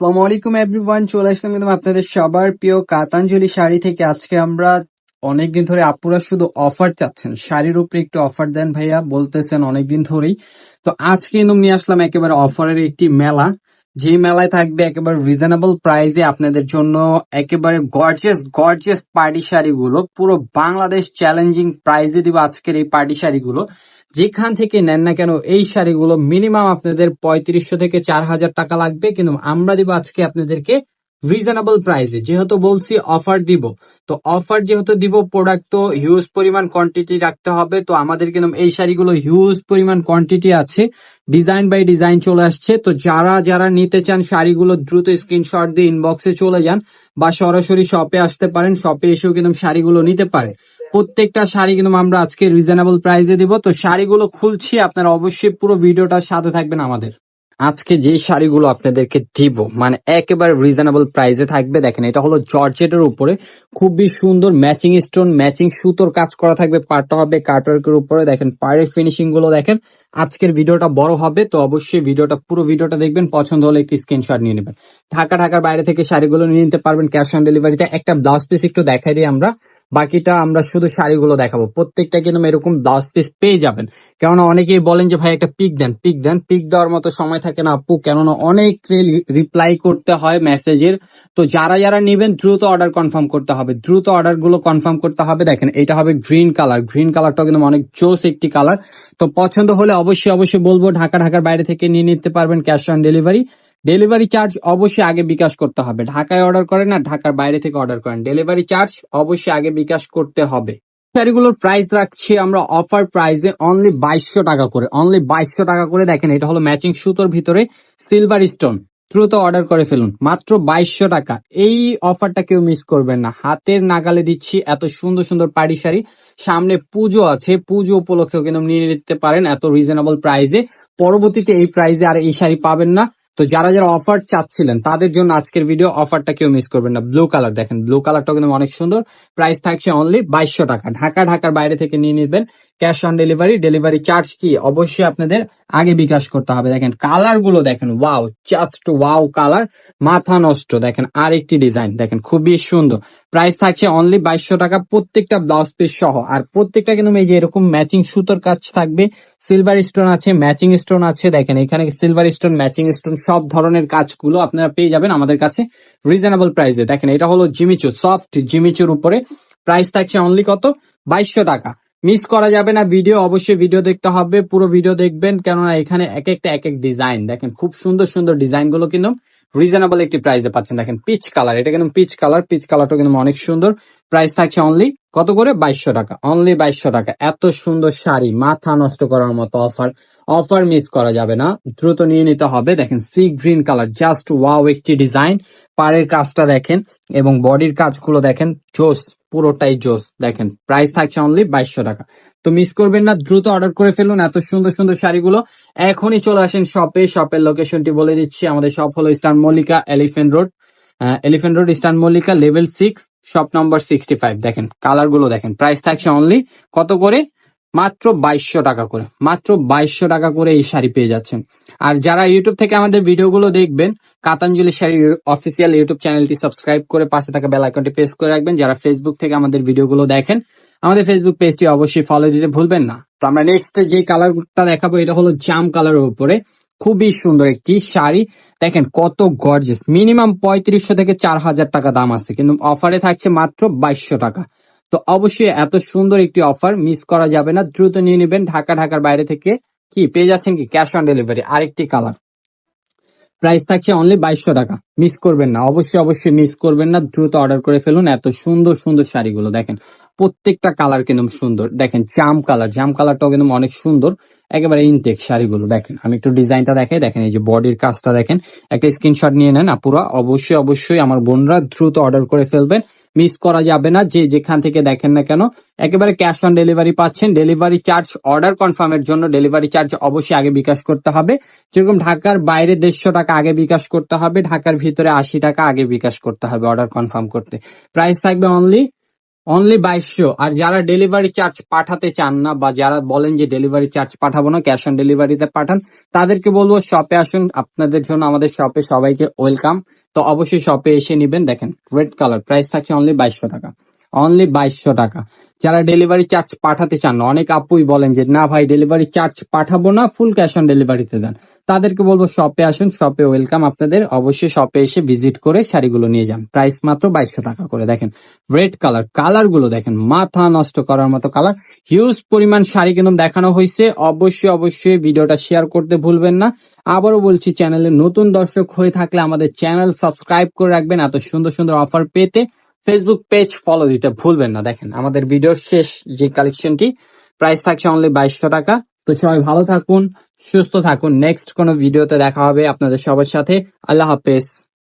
আসসালামু আলাইকুম এভরিওয়ান চলে আসলাম কিন্তু আপনাদের সবার প্রিয় কাতাঞ্জলি শাড়ি থেকে। আজকে আমরা অনেকদিন ধরে আপুরা শুধু অফার চাচ্ছেন। শাড়ির উপরে একটু অফার দেন ভাইয়া, বলতেছেন অনেকদিন ধরেই। তো আজকে কিন্তু নিয়ে আসলাম একেবারে অফারের একটি মেলা। যে মেলায় থাকবে একেবারে রিজনেবল প্রাইসে আপনাদের জন্য একেবারে গর্জেস গর্জেস পার্টি শাড়িগুলো, পুরো বাংলাদেশ চ্যালেঞ্জিং প্রাইসে দিব আজকের এই পার্টি শাড়িগুলো। যেখান থেকে নেন না কেন এই শাড়িগুলো মিনিমাম আপনাদের পঁয়ত্রিশশো থেকে চার হাজার টাকা লাগবে, কিন্তু আমরা দিব আজকে আপনাদেরকে রিজনেবল প্রাইসে যেহেতু বলছি অফার দিব, তো অফার যেহেতু দিব প্রোডাক্ট তো হিউজ পরিমাণ কোয়ান্টিটি রাখতে হবে। তো আমাদের কিন্তু এই শাড়িগুলো হিউজ পরিমাণ কোয়ান্টিটি আছে। ডিজাইন বাই ডিজাইন চলে আসছে। তো যারা যারা নিতে চান শাড়িগুলো, দ্রুত স্ক্রিনশট দিয়ে ইনবক্সে চলে যান বা সরাসরি শপে আসতে পারেন। শপে এসেও কিন্তু শাড়িগুলো নিতে পারে। প্রত্যেকটা শাড়ি কিন্তু আমরা আজকে রিজনেবল প্রাইসে দিব। তো শাড়িগুলো খুলছি, আপনারা অবশ্যই পুরো ভিডিওটার সাথে থাকবেন আমাদের। আজকে যে শাড়িগুলো আপনাদেরকে দিব মানে একেবারে রিজনেবল প্রাইসে থাকবে, দেখেন এটা হলো জর্জেটের উপরে খুবই সুন্দর ম্যাচিং স্টোন ম্যাচিং সুতোর কাজ করা থাকবে। পাটটা হবে কাটওয়ার্কের উপরে। দেখেন পায়ের ফিনিশিংগুলো দেখেন। আজকের ভিডিওটা বড় হবে, তো অবশ্যই ভিডিওটা, পুরো ভিডিওটা দেখবেন। পছন্দ হলে একটি স্ক্রিনশট নিয়ে নেবেন। ঢাকা, ঢাকার বাইরে থেকে শাড়িগুলো নিয়ে নিতে পারবেন ক্যাশ অন ডেলিভারিতে একটা ব্লাউজ পিস একটু দেখাই দিই আমরা। বাকিটা আমরা শুধু শাড়িগুলো দেখাবো। প্রত্যেকটা কিন্তু এরকম ব্লাউজ পিস পেয়ে যাবেন। কেননা অনেকেই বলেন যে, ভাই, একটা পিক দেন পিক দেন। পিক দেওয়ার মতো সময় থাকে না আপু। কেননা অনেক রিপ্লাই করতে হয় মেসেজের তো যারা যারা নেবেন, দ্রুত অর্ডার কনফার্ম করতে হবে। দ্রুত অর্ডারগুলো কনফার্ম করতে হবে। দেখেন এটা হবে গ্রিন কালার। গ্রিন কালারটা কিন্তু অনেক জোস একটি কালার। তো পছন্দ হলে অবশ্যই অবশ্যই বলব, ঢাকা, ঢাকার বাইরে থেকে নিয়ে নিতে পারবেন cash on delivery. Delivery charge অবশ্যই আগে বিকাশ করতে হবে। ঢাকায় অর্ডার করেন না ঢাকার বাইরে থেকে অর্ডার করেন। ডেলিভারি চার্জ অবশ্যই আগে বিকাশ করতে হবে। শাড়িগুলোর প্রাইস রাখছি আমরা অফার প্রাইসে অনলি বাইশশো টাকা করে। অনলি বাইশশো টাকা করে দেখেন, এটা হলো ম্যাচিং সুতোর ভিতরে সিলভার স্টোন দ্রুত অর্ডার করে ফেলুন। মাত্র বাইশশো টাকা। এই অফারটা কেউ মিস করবেন না। হাতের নাগালে দিচ্ছি এত সুন্দর সুন্দর পাড়ি শাড়ি। সামনে পুজো আছে। পুজো উপলক্ষেও কিন্তু নিয়ে নিতে পারেন এত রিজনেবল প্রাইসে পরবর্তীতে এই প্রাইসে আর এই শাড়ি পাবেন না। তো যারা যারা অফার চাচ্ছিলেন, তাদের জন্য আজকের ভিডিও অফারটা কেউ মিস করবেন না। ব্লু কালার দেখেন ব্লু কালারটা কিন্তু অনেক সুন্দর। প্রাইস থাকছে অনলি বাইশশো টাকা। ঢাকা, ঢাকার বাইরে থেকে নিয়ে নিবেন। Cash on delivery delivery charge কি? অবশ্যই আপনাদের আগে বিকাশ করতে হবে। দেখেন কালারগুলো দেখেন ওয়াও জাস্ট ওয়াও কালার মাথা নষ্ট। দেখেন আর একটি ডিজাইন দেখেন, খুবই সুন্দর। প্রাইস থাকছে অনলি বাইশশো টাকা। প্রত্যেকটা ব্লাউজ পিস সহ। আর প্রত্যেকটা কিন্তু এই যে এরকম ম্যাচিং সুতোর কাজ থাকবে। সিলভার স্টোন আছে ম্যাচিং স্টোন আছে, দেখেন এখানে সিলভার স্টোন ম্যাচিং স্টোন সব ধরনের কাজগুলো আপনারা পেয়ে যাবেন আমাদের কাছে রিজনেবল প্রাইসে দেখেন এটা হলো জিমিচু সফট জিমিচুর উপরে। প্রাইস থাকছে অনলি কত? বাইশশো টাকা। মিস করা যাবে না ভিডিও অবশ্যই ভিডিও দেখতে হবে, পুরো ভিডিও দেখবেন, কেননা এখানে এক একটা, এক এক ডিজাইন দেখেন খুব সুন্দর সুন্দর ডিজাইনগুলো কিন্তু রিজনেবল একটি প্রাইসে পাচ্ছেন। দেখেন পিচ কালার এটা কিন্তু পিচ কালার পিচ কালারটা কিন্তু অনেক সুন্দর। প্রাইস থাকছে অনলি কত করে? বাইশশো টাকা। অনলি বাইশশো টাকা। এত সুন্দর শাড়ি, মাথা নষ্ট করার মতো অফার অফার মিস করা যাবে না। দ্রুত নিয়ে নিতে হবে। দেখেন sea green colour just wow একটি ডিজাইন পাড়ের কাজটা দেখেন এবং বডির কাজগুলো দেখেন, জোস, পুরোটাই জোস। দেখেন প্রাইস থাকছে অনলি বাইশশো টাকা। তো মিস করবেন না, দ্রুত অর্ডার করে ফেলুন এত সুন্দর সুন্দর শাড়িগুলো। এখনই চলে আসেন শপে শপের লোকেশনটি বলে দিচ্ছি। আমাদের শপ হলো eastern Mallika elephant road elephant road eastern Mallika level six shop number sixty five দেখেন কালারগুলো দেখেন প্রাইস থাকছে অনলি কত করে? মাত্র বাইশশো টাকা করে, মাত্র বাইশশো টাকা করে এই শাড়ি পেয়ে যাচ্ছেন। আর যারা ইউটিউব থেকে আমাদের ভিডিওগুলো দেখবেন, কাতাঞ্জলি শাড়ি অফিসিয়াল ইউটিউব চ্যানেলটি সাবস্ক্রাইব করে পাশে থাকা বেল আইকনটি প্রেস করে রাখবেন। যারা ফেসবুক থেকে আমাদের ভিডিওগুলো দেখেন, আমাদের ফেসবুক পেজটি অবশ্যই ফলো দিতে ভুলবেন না। তো আমরা নেক্সট যে কালারটা দেখাবো, এটা হলো জাম কালারের উপরে। খুবই সুন্দর একটি শাড়ি। দেখেন কত গর্জেস মিনিমাম পঁয়ত্রিশশো থেকে চার হাজার টাকা দাম আছে, কিন্তু অফারে থাকছে মাত্র বাইশশো টাকা। তো অবশ্যই এত সুন্দর একটি অফার মিস করা যাবে না, দ্রুত নিয়ে নেবেন ঢাকা, ঢাকার বাইরে থেকে। কি, পেয়ে যাচ্ছেন কি? ক্যাশ অন ডেলিভারি আরেকটি কালার প্রাইস থাকছে অনলি বাইশশো টাকা। মিস করবেন না, অবশ্যই অবশ্যই মিস করবেন না, দ্রুত অর্ডার করে ফেলুন এত সুন্দর সুন্দর শাড়িগুলো। দেখেন প্রত্যেকটা কালার কিন্তু সুন্দর। দেখেন জাম কালার জাম কালারটাও কিন্তু অনেক সুন্দর। একেবারে ইনটেক শাড়িগুলো, দেখেন। আমি একটু ডিজাইনটা দেখাই, দেখেন এই যে বডির কাজটা দেখেন। একটা স্ক্রিনশট নিয়ে নেন আপুরা, অবশ্যই অবশ্যই আমার বোনরা দ্রুত অর্ডার করে ফেলবেন। মিস করা যাবে না, যে যেখান থেকে দেখেন না কেন, একেবারে ক্যাশ অন ডেলিভারি পাচ্ছেন। ডেলিভারি চার্জ অর্ডার কনফার্মের জন্য ডেলিভারি চার্জ অবশ্যই আগে বিকাশ করতে হবে। যেরকম ঢাকার বাইরে দেড়শো টাকা আগে বিকাশ করতে হবে, ঢাকার ভিতরে আশি টাকা আগে বিকাশ করতে হবে অর্ডার কনফার্ম করতে। প্রাইস থাকবে অনলি অনলি বাইশশো আর যারা ডেলিভারি চার্জ পাঠাতে চান না বা যারা বলেন যে ডেলিভারি চার্জ পাঠাবো না ক্যাশ অন ডেলিভারিতে পাঠান, তাদেরকে বলব শপে আসুন। আপনাদের জন্য আমাদের শপে সবাইকে ওয়েলকাম তো অবশ্যই শপে এসে নিবেন। দেখেন রেড কালার প্রাইস থাকছে অনলি বাইশশো টাকা। অনলি বাইশশো টাকা। যারা ডেলিভারি চার্জ পাঠাতে চান না, অনেক আপুই বলেন যে, না ভাই ডেলিভারি চার্জ পাঠাবো না ফুল ক্যাশ অন ডেলিভারিতে দেন। তাদেরকে বলব শপে আসুন শপে ওয়েলকাম আপনাদের। অবশ্যই শপে এসে ভিজিট করে শাড়িগুলো নিয়ে যান। প্রাইস মাত্র বাইশশো টাকা করে। দেখেন রেড কালার কালারগুলো দেখেন, মাথা নষ্ট করার মতো কালার হিউজ পরিমাণ শাড়ি কিন্তু দেখানো হয়েছে। অবশ্যই অবশ্যই ভিডিওটা শেয়ার করতে ভুলবেন না। আবারও বলছি, চ্যানেলে নতুন দর্শক হয়ে থাকলে আমাদের চ্যানেল সাবস্ক্রাইব করে রাখবেন। এত সুন্দর সুন্দর অফার পেতে ফেসবুক পেজ ফলো দিতে ভুলবেন না। দেখেন, আমাদের ভিডিওর শেষ যে কালেকশনটি প্রাইস থাকছে অনলি বাইশশো টাকা। তো সবাই ভালো থাকুন, সুস্থ থাকুন। নেক্সট কোনো ভিডিওতে দেখা হবে আপনাদের সবার সাথে। আল্লাহ হাফেজ।